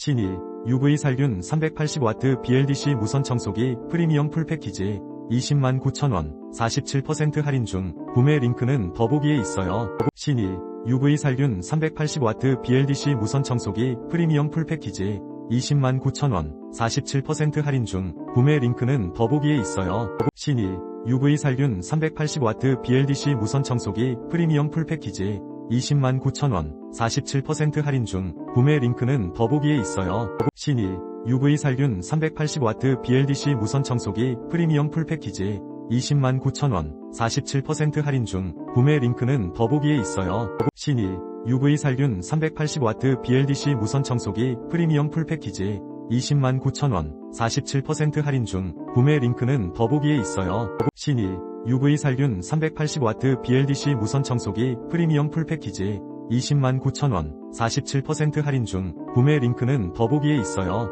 신일 UV 살균 380W BLDC 무선 청소기 프리미엄 풀 패키지 20만 9천원 47% 할인 중 구매 링크는 더보기에 있어요. 신일 UV 살균 380W BLDC 무선 청소기 프리미엄 풀 패키지 20만 9천원 47% 할인 중 구매 링크는 더보기에 있어요. 신일 UV 살균 380W BLDC 무선 청소기 프리미엄 풀 패키지 20만 9천원 47% 할인 중 구매 링크는 더보기에 있어요. 신일 UV 살균 380W BLDC 무선 청소기 프리미엄 풀 패키지 20만 9천원 47% 할인 중 구매 링크는 더보기에 있어요. 신일 UV 살균 380W BLDC 무선 청소기 프리미엄 풀 패키지 20만 9천원 47% 할인 중 구매 링크는 더보기에 있어요. 신일 UV 살균 380W BLDC 무선 청소기 프리미엄 풀 패키지 20만 9천원 47% 할인 중 구매 링크는 더보기에 있어요.